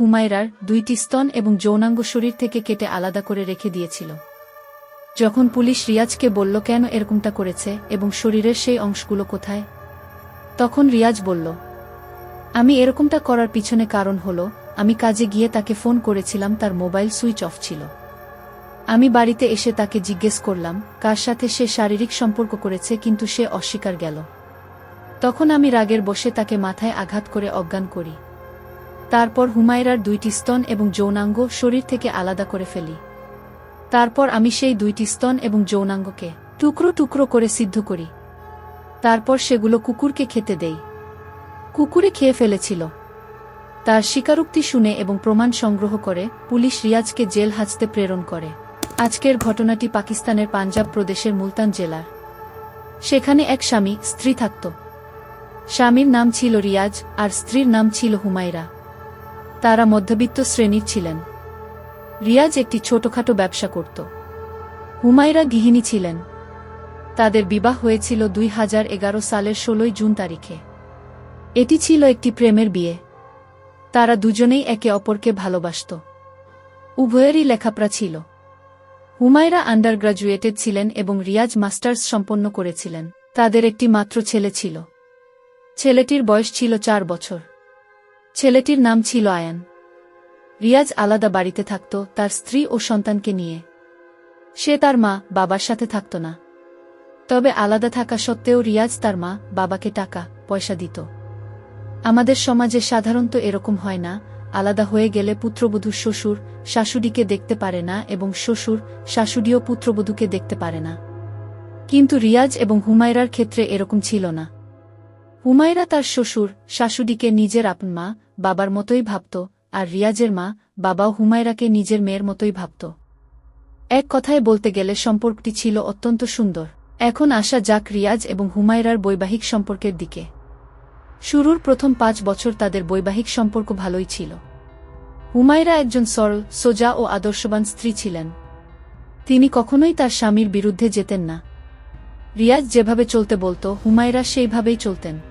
হুমায়রার দুইটি স্তন এবং যৌনাঙ্গ শরীর থেকে কেটে আলাদা করে রেখে দিয়েছিল। যখন পুলিশ রিয়াজকে বলল, কেন এরকমটা করেছে এবং শরীরের সেই অংশগুলো কোথায়? তখন রিয়াজ বলল, আমি এরকমটা করার পিছনে কারণ হলো, আমি কাজে গিয়ে তাকে ফোন করেছিলাম, তার মোবাইল সুইচ অফ ছিল। আমি বাড়িতে এসে তাকে জিজ্ঞেস করলাম, কার সাথে সে শারীরিক সম্পর্ক করেছে, কিন্তু সে অস্বীকার গেল? তখন আমি রাগের বসে তাকে মাথায় আঘাত করে অজ্ঞান করি। তারপর হুমায়রার দুইটি স্তন এবং যৌনাঙ্গ শরীর থেকে আলাদা করে ফেলি। তারপর আমি সেই দুইটি স্তন এবং যৌনাঙ্গকে টুকরো টুকরো করে সিদ্ধ করি। তারপর সেগুলো কুকুরকে খেতে দেই। কুকুরে খেয়ে ফেলেছিল। তার স্বীকারোক্তি শুনে এবং প্রমাণ সংগ্রহ করে পুলিশ রিয়াজকে জেল হাজতে প্রেরণ করে। আজকের ঘটনাটি পাকিস্তানের পাঞ্জাব প্রদেশের মুলতান জেলার। সেখানে এক স্বামী, স্ত্রী থাকত। স্বামীর নাম ছিল রিয়াজ, আর স্ত্রীর নাম ছিল হুমায়রা। তারা মধ্যবিত্ত শ্রেণির ছিলেন। রিয়াজ একটি ছোটখাটো ব্যবসা করত। হুমায়রা গৃহিণী ছিলেন। তাদের বিবাহ হয়েছিল দুই হাজার এগারো সালের ষোলোই জুন তারিখে। এটি ছিল একটি প্রেমের বিয়ে। তারা দুজনেই একে অপরকে ভালোবাসত। উভয়েরই লেখাপড়া ছিল। হুমায়রা আন্ডার গ্রাজুয়েটেড ছিলেন এবং রিয়াজ মাস্টার্স সম্পন্ন করেছিলেন। তাদের একটি মাত্র ছেলে ছিল। ছেলেটির বয়স ছিল চার বছর। ছেলেটির নাম ছিল আয়ান। রিয়াজ আলাদা বাড়িতে থাকত তার স্ত্রী ও সন্তানকে নিয়ে। সে তার মা, বাবার সাথে থাকত না। তবে আলাদা থাকা সত্ত্বেও রিয়াজ তার মা, বাবাকে টাকা, পয়সা দিত। আমাদের সমাজে সাধারণত এরকম হয় না, আলাদা হয়ে গেলে পুত্রবধূ শ্বশুর শাশুড়িকে দেখতে পারে না এবং শ্বশুর শাশুড়িও পুত্রবধূকে দেখতে পারে না। কিন্তু রিয়াজ এবং হুমায়রার ক্ষেত্রে এরকম ছিল না। হুমায়রা তার শ্বশুর, শাশুড়িকে নিজের আপন মা, বাবার মতোই ভাবত, আর রিয়াজের মা, বাবাও হুমায়রাকে নিজের মেয়ের মতোই ভাবত। এক কথায় বলতে গেলে সম্পর্কটি ছিল অত্যন্ত সুন্দর। এখন আসা যাক রিয়াজ এবং হুমায়রার বৈবাহিক সম্পর্কের দিকে। শুরুর প্রথম পাঁচ বছর তাদের বৈবাহিক সম্পর্ক ভালোই ছিল। হুমায়রা একজন সরল, সোজা ও আদর্শবান স্ত্রী ছিলেন। তিনি কখনোই তার স্বামীর বিরুদ্ধে যেতেন না। রিয়াজ যেভাবে চলতে বলতো, হুমায়রা সেইভাবেই চলতেন।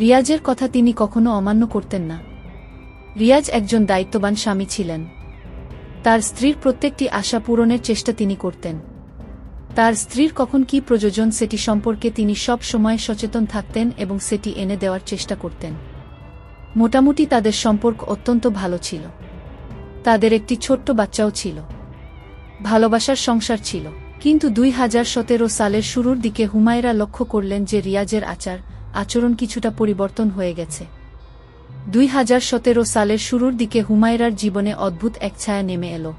রিয়াজের কথা তিনি কখনো অমান্য করতেন না। রিয়াজ একজন দায়িত্ববান স্বামী ছিলেন। তার স্ত্রীর প্রত্যেকটি আশা পূরণের চেষ্টা তিনি করতেন। তার স্ত্রীর কখন কি প্রয়োজন সেটি সম্পর্কে তিনি সব সময় সচেতন থাকতেন এবং সেটি এনে দেওয়ার চেষ্টা করতেন। মোটামুটি তাদের সম্পর্ক অত্যন্ত ভালো ছিল। তাদের একটি ছোট্ট বাচ্চাও ছিল। ভালোবাসার সংসার ছিল। কিন্তু দুই হাজার সতেরো সালের শুরুর দিকে হুমায়রা লক্ষ্য করলেন যে রিয়াজের আচার আচরণ কিছুটা পরিবর্তন হয়ে গেছে। দুই হাজার সতেরো সালের শুরুর দিকে হুমায়রার জীবনে অদ্ভুত এক ছায়া নেমে এলো।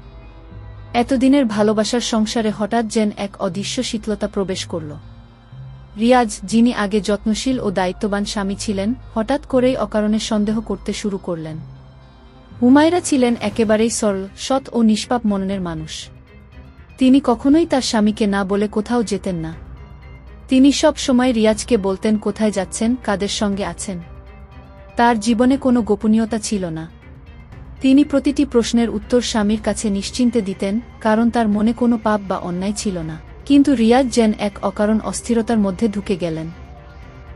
এতদিনের ভালোবাসার সংসারে হঠাৎ যেন এক অদৃশ্য শীতলতা প্রবেশ করল। রিয়াজ, যিনি আগে যত্নশীল ও দায়িত্ববান স্বামী ছিলেন, হঠাৎ করেই অকারণে সন্দেহ করতে শুরু করলেন। হুমায়রা ছিলেন একেবারেই সরল, সৎ ও নিষ্পাপ মননের মানুষ। তিনি কখনোই তার স্বামীকে না বলে কোথাও যেতেন না। তিনি সব সময় রিয়াজকে বলতেন কোথায় যাচ্ছেন, কাদের সঙ্গে আছেন। তার জীবনে কোনো গোপনীয়তা ছিল না। তিনি প্রতিটি প্রশ্নের উত্তর স্বামীর কাছে নিশ্চিন্তে দিতেন, কারণ তার মনে কোনো পাপ বা অন্যায় ছিল না। কিন্তু রিয়াজ যেন এক অকারণ অস্থিরতার মধ্যে ঢুকে গেলেন।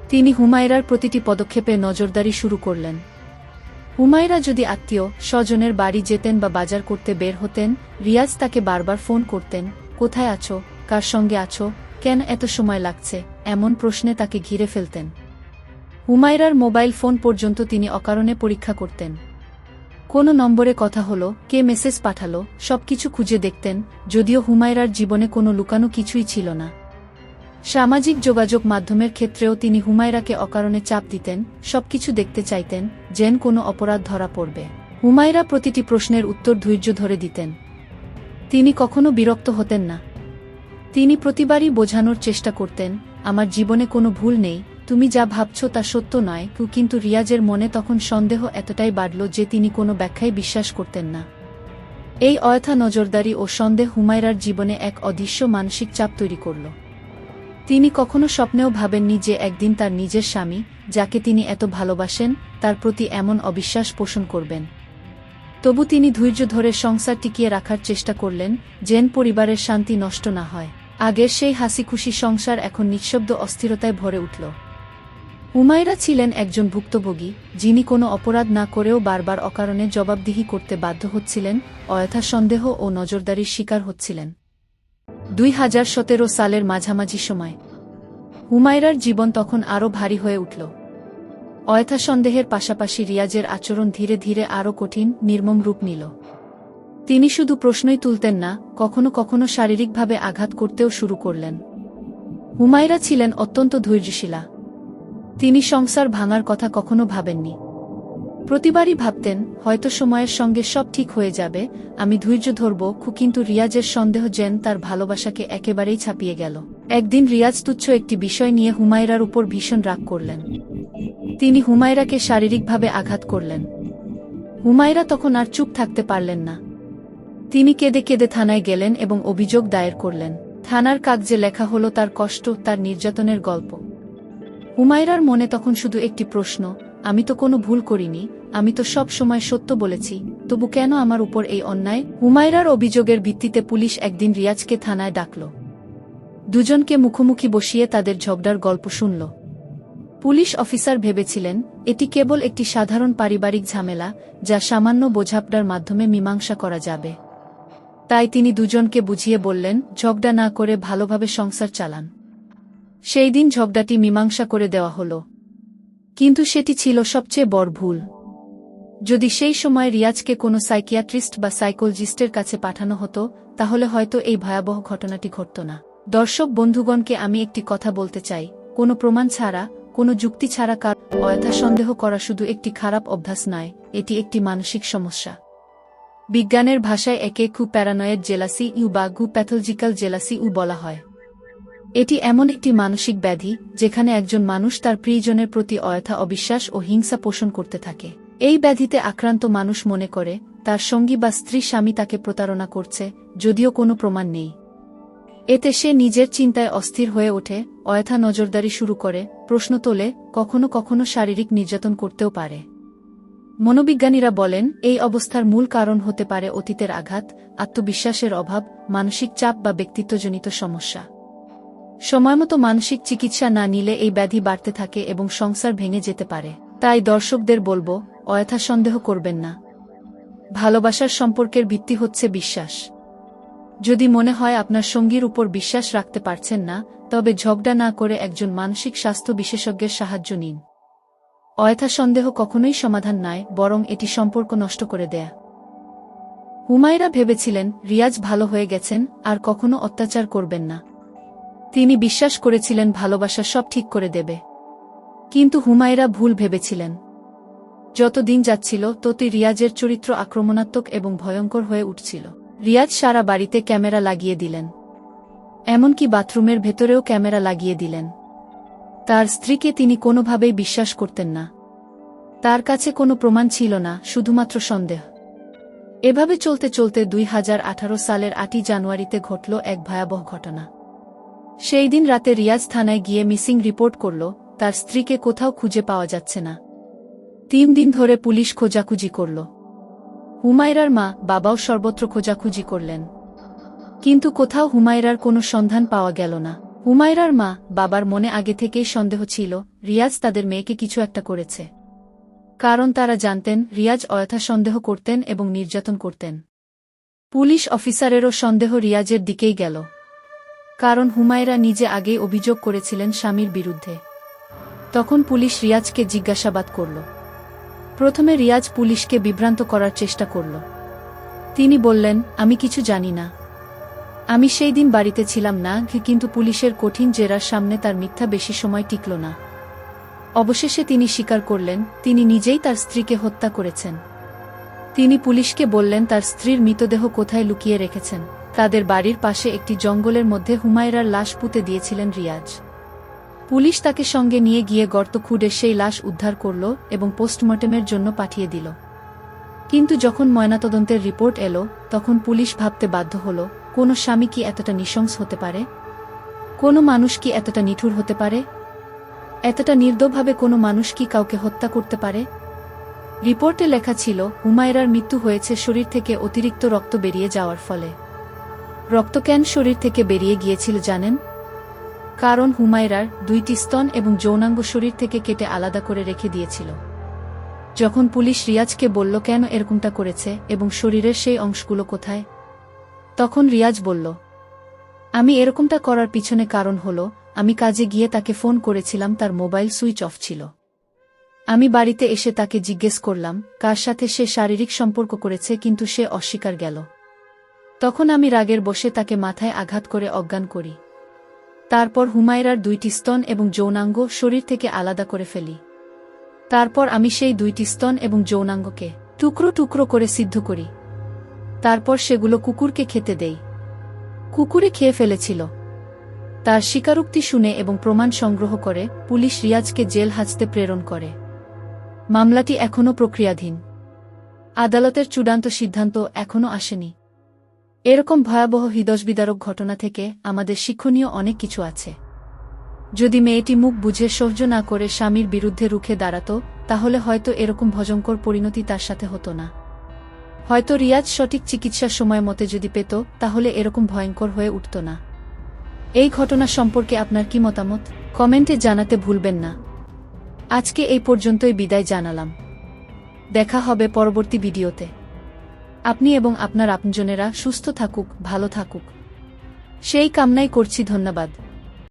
তিনি হুমায়রার প্রতিটি পদক্ষেপে নজরদারি শুরু করলেন। হুমায়রা যদি আত্মীয়, স্বজনের বাড়ি যেতেন বা বাজার করতে বের হতেন, রিয়াজ তাকে বারবার ফোন করতেন, কোথায় আছো? কার সঙ্গে আছো? কেন এত সময় লাগছে? এমন প্রশ্নে তাকে ঘিরে ফেলতেন। হুমায়রার মোবাইল ফোন পর্যন্ত তিনি অকারণে পরীক্ষা করতেন। কোনো নম্বরে কথা হলো, কে মেসেজ পাঠালো, সবকিছু খুঁজে দেখতেন, যদিও হুমায়রার জীবনে কোনো লুকানো কিছুই ছিল না। সামাজিক যোগাযোগ মাধ্যমের ক্ষেত্রেও তিনি হুমায়রাকে অকারণে চাপ দিতেন, সবকিছু দেখতে চাইতেন, যেন কোনো অপরাধ ধরা পড়বে। হুমায়রা প্রতিটি প্রশ্নের উত্তর ধৈর্য ধরে দিতেন। তিনি কখনো বিরক্ত হতেন না। তিনি প্রতিবারই বোঝানোর চেষ্টা করতেন, আমার জীবনে কোনো ভুল নেই, তুমি যা ভাবছ তা সত্য নয় কিন্তু রিয়াজের মনে তখন সন্দেহ এতটাই বাড়ল যে তিনি কোনো ব্যাখ্যায় বিশ্বাস করতেন না। এই অয়থা নজরদারি ও সন্দেহ হুমায়রার জীবনে এক অদৃশ্য মানসিক চাপ তৈরি করল। তিনি কখনো স্বপ্নেও ভাবেননি যে একদিন তার নিজের স্বামী, যাকে তিনি এত ভালোবাসেন, তার প্রতি এমন অবিশ্বাস পোষণ করবেন। তবু তিনি ধৈর্য ধরে সংসার টিকিয়ে রাখার চেষ্টা করলেন, যেন পরিবারের শান্তি নষ্ট না হয়। আগের সেই হাসি খুশি সংসার এখন নিঃশব্দ অস্থিরতায় ভরে উঠল। হুমায়রা ছিলেন একজন ভুক্তভোগী, যিনি কোনো অপরাধ না করেও বারবার অকারণে জবাবদিহি করতে বাধ্য হচ্ছিলেন, অযথা সন্দেহ ও নজরদারির শিকার হচ্ছিলেন। দুই হাজার সতেরো সালের মাঝামাঝি সময় হুমায়রার জীবন তখন আরও ভারী হয়ে উঠল। অয়থা সন্দেহের পাশাপাশি রিয়াজের আচরণ ধীরে ধীরে আরও কঠিন, নির্মম রূপ নিল। তিনি শুধু প্রশ্নই তুলতেন না, কখনো কখনো শারীরিকভাবে আঘাত করতেও শুরু করলেন। হুমায়রা ছিলেন অত্যন্ত ধৈর্যশীলা। তিনি সংসার ভাঙার কথা কখনো ভাবেননি। প্রতিবারই ভাবতেন, হয়তো সময়ের সঙ্গে সব ঠিক হয়ে যাবে, আমি ধৈর্য ধরব খু কিন্তু রিয়াজের সন্দেহ যেন তার ভালোবাসাকে একেবারেই ছাপিয়ে গেল। একদিন রিয়াজ তুচ্ছ একটি বিষয় নিয়ে হুমায়রার উপর ভীষণ রাগ করলেন। তিনি হুমায়রাকে শারীরিকভাবে আঘাত করলেন। হুমায়রা তখন আর চুপ থাকতে পারলেন না। তিনি কেঁদে কেঁদে থানায় গেলেন এবং অভিযোগ দায়ের করলেন। থানার কাগজে লেখা হলো তার কষ্ট, তার নির্যাতনের গল্প। হুমায়রার মনে তখন শুধু একটি প্রশ্ন, আমি তো কোনো ভুল করিনি, আমি তো সব সময় সত্য বলেছি, তবু কেন আমার উপর এই অন্যায়? হুমায়রার অভিযোগের ভিত্তিতে পুলিশ একদিন রিয়াজকে থানায় ডাকল। দুজনকে মুখোমুখি বসিয়ে তাদের ঝগড়ার গল্প শুনল। পুলিশ অফিসার ভেবেছিলেন, এটি কেবল একটি সাধারণ পারিবারিক ঝামেলা, যা সামান্য বোঝাপড়ার মাধ্যমে মীমাংসা করা যাবে। তাই তিনি দুজনকে বুঝিয়ে বললেন, ঝগড়া না করে ভালোভাবে সংসার চালান। সেই দিন ঝগড়াটি মীমাংসা করে দেওয়া হল। কিন্তু সেটি ছিল সবচেয়ে বড় ভুল। যদি সেই সময় রিয়াজকে কোনো সাইকিয়াট্রিস্ট বা সাইকোলজিস্টের কাছে পাঠানো হতো, তাহলে হয়তো এই ভয়াবহ ঘটনাটি ঘটত না। দর্শক বন্ধুগণকে আমি একটি কথা বলতে চাই, কোনো প্রমাণ ছাড়া, কোনো যুক্তি ছাড়া কার অয়থা সন্দেহ করা শুধু একটি খারাপ অভ্যাস নয়, এটি একটি মানসিক সমস্যা। বিজ্ঞানের ভাষায় একে কু প্যারানয়েড জেলাসি ইউ বা গু প্যাথোলজিক্যাল জেলাসি উ বলা হয়। এটি এমন একটি মানসিক ব্যাধি, যেখানে একজন মানুষ তার প্রিয়জনের প্রতি অয়থা অবিশ্বাস ও হিংসা পোষণ করতে থাকে। এই ব্যাধিতে আক্রান্ত মানুষ মনে করে, তার সঙ্গী বা স্ত্রী স্বামী তাকে প্রতারণা করছে, যদিও কোনো প্রমাণ নেই। এতে সে নিজের চিন্তায় অস্থির হয়ে ওঠে, অয়থা নজরদারি শুরু করে, প্রশ্ন তোলে, কখনো কখনো শারীরিক নির্যাতন করতেও পারে। মনোবিজ্ঞানীরা বলেন, এই অবস্থার মূল কারণ হতে পারে অতীতের আঘাত, আত্মবিশ্বাসের অভাব, মানসিক চাপ বা ব্যক্তিত্বজনিত সমস্যা। সময়মতো মানসিক চিকিৎসা না নিলে এই ব্যাধি বাড়তে থাকে এবং সংসার ভেঙে যেতে পারে। তাই দর্শকদের বলব অয়থা সন্দেহ করবেন না। ভালোবাসার সম্পর্কের ভিত্তি হচ্ছে বিশ্বাস। যদি মনে হয় আপনার সঙ্গীর উপর বিশ্বাস রাখতে পারছেন না, তবে ঝগড়া না করে একজন মানসিক স্বাস্থ্য বিশেষজ্ঞের সাহায্য নিন। অয়থা সন্দেহ কখনোই সমাধান নয় বরং এটি সম্পর্ক নষ্ট করে দেয়া। হুমায়রা ভেবেছিলেন, রিয়াজ ভালো হয়ে গেছেন, আর কখনো অত্যাচার করবেন না। তিনি বিশ্বাস করেছিলেন ভালোবাসা সব ঠিক করে দেবে। কিন্তু হুমায়রা ভুল ভেবেছিলেন। যত দিন যাচ্ছিল, ততই রিয়াজের চরিত্র আক্রমণাত্মক এবং ভয়ঙ্কর হয়ে উঠছিল। রিয়াজ সারা বাড়িতে ক্যামেরা লাগিয়ে দিলেন। এমনকি বাথরুমের ভেতরেও ক্যামেরা লাগিয়ে দিলেন। তার স্ত্রীকে তিনি কোনোভাবেই বিশ্বাস করতেন না। তার কাছে কোনো প্রমাণ ছিল না, শুধুমাত্র সন্দেহ। এভাবে চলতে চলতে দুই হাজার আঠারো সালের আটই জানুয়ারিতে ঘটল এক ভয়াবহ ঘটনা। সেই দিন রাতে রিয়াজ থানায় গিয়ে মিসিং রিপোর্ট করল, তার স্ত্রীকে কোথাও খুঁজে পাওয়া যাচ্ছে না। তিন দিন ধরে পুলিশ খোঁজাখুঁজি করল। হুমায়রার মা, বাবাও সর্বত্র খোঁজাখুঁজি করলেন। কিন্তু কোথাও হুমায়রার কোনো সন্ধান পাওয়া গেল না। হুমায়রার মা বাবার মনে আগে থেকেই সন্দেহ ছিল, রিয়াজ তাদের মেয়েকে কিছু একটা করেছে। কারণ তারা জানতেন, রিয়াজ অযথা সন্দেহ করতেন এবং নির্যাতন করতেন। পুলিশ অফিসারেরও সন্দেহ রিয়াজের দিকেই গেল। কারণ হুমায়রা নিজে আগেই অভিযোগ করেছিলেন স্বামীর বিরুদ্ধে। তখন পুলিশ রিয়াজকে জিজ্ঞাসাবাদ করল। প্রথমে রিয়াজ পুলিশকে বিভ্রান্ত করার চেষ্টা করল। তিনি বললেন, আমি কিছু জানি না। আমি সেই দিন বাড়িতে ছিলাম না, কিন্তু পুলিশের কঠিন জেরার সামনে তার মিথ্যা বেশি সময় টিকল না। অবশেষে তিনি স্বীকার করলেন, তিনি নিজেই তার স্ত্রীকে হত্যা করেছেন। তিনি পুলিশকে বললেন, তার স্ত্রীর মৃতদেহ কোথায় লুকিয়ে রেখেছেন? তাদের বাড়ির পাশে একটি জঙ্গলের মধ্যে হুমায়রার লাশ পুঁতে দিয়েছিলেন রিয়াজ। পুলিশ তাকে সঙ্গে নিয়ে গিয়ে গর্ত খুঁড়ে সেই লাশ উদ্ধার করল এবং পোস্টমর্টেমের জন্য পাঠিয়ে দিল। কিন্তু যখন ময়নাতদন্তের রিপোর্ট এলো, তখন পুলিশ ভাবতে বাধ্য হল কোনো স্বামী কি এতটা নৃশংস হতে পারে? কোনো মানুষ কি এতটা নিঠুর হতে পারে? এতটা নির্দভাবে কোনো মানুষ কি কাউকে হত্যা করতে পারে? রিপোর্টে লেখা ছিল, হুমায়রার মৃত্যু হয়েছে শরীর থেকে অতিরিক্ত রক্ত বেরিয়ে যাওয়ার ফলে। রক্ত কেন শরীর থেকে বেরিয়ে গিয়েছিল জানেন? কারণ হুমায়রার দুইটি স্তন এবং যৌনাঙ্গ শরীর থেকে কেটে আলাদা করে রেখে দিয়েছিল। যখন পুলিশ রিয়াজকে বলল, কেন এরকমটা করেছে এবং শরীরের সেই অংশগুলো কোথায়? তখন রিয়াজ বলল, আমি এরকমটা করার পিছনে কারণ হল, আমি কাজে গিয়ে তাকে ফোন করেছিলাম, তার মোবাইল সুইচ অফ ছিল। আমি বাড়িতে এসে তাকে জিজ্ঞেস করলাম, কার সাথে সে শারীরিক সম্পর্ক করেছে, কিন্তু সে অস্বীকার গেল। তখন আমি রাগের বসে তাকে মাথায় আঘাত করে অজ্ঞান করি। তারপর হুমায়রার দুইটি স্তন এবং যৌনাঙ্গ শরীর থেকে আলাদা করে ফেলি। তারপর আমি সেই দুইটি স্তন এবং যৌনাঙ্গকে টুকরো টুকরো করে সিদ্ধ করি। তারপর সেগুলো কুকুরকে খেতে দেই। কুকুরে খেয়ে ফেলেছিল। তার স্বীকারোক্তি শুনে এবং প্রমাণ সংগ্রহ করে পুলিশ রিয়াজকে জেল হাজতে প্রেরণ করে। মামলাটি এখনও প্রক্রিয়াধীন। আদালতের চূড়ান্ত সিদ্ধান্ত এখনও আসেনি। এরকম ভয়াবহ হৃদয়বিদারক ঘটনা থেকে আমাদের শিক্ষণীয় অনেক কিছু আছে। যদি মেয়েটি মুখ বুঝে সহ্য না করে স্বামীর বিরুদ্ধে রুখে দাঁড়াত, তাহলে হয়তো এরকম ভজঙ্কর পরিণতি তার সাথে হতো না। হয়তো রিয়াজ সঠিক চিকিৎসার সময় মতে যদি পেত, তাহলে এরকম ভয়ঙ্কর হয়ে উঠত না। এই ঘটনা সম্পর্কে আপনার কি মতামত? কমেন্টে জানাতে ভুলবেন না। আজকে এই পর্যন্তই বিদায় জানালাম। দেখা হবে পরবর্তী ভিডিওতে। আপনি এবং আপনার আপনজনেরা সুস্থ থাকুক, ভালো থাকুক। সেই কামনাই করছি, ধন্যবাদ।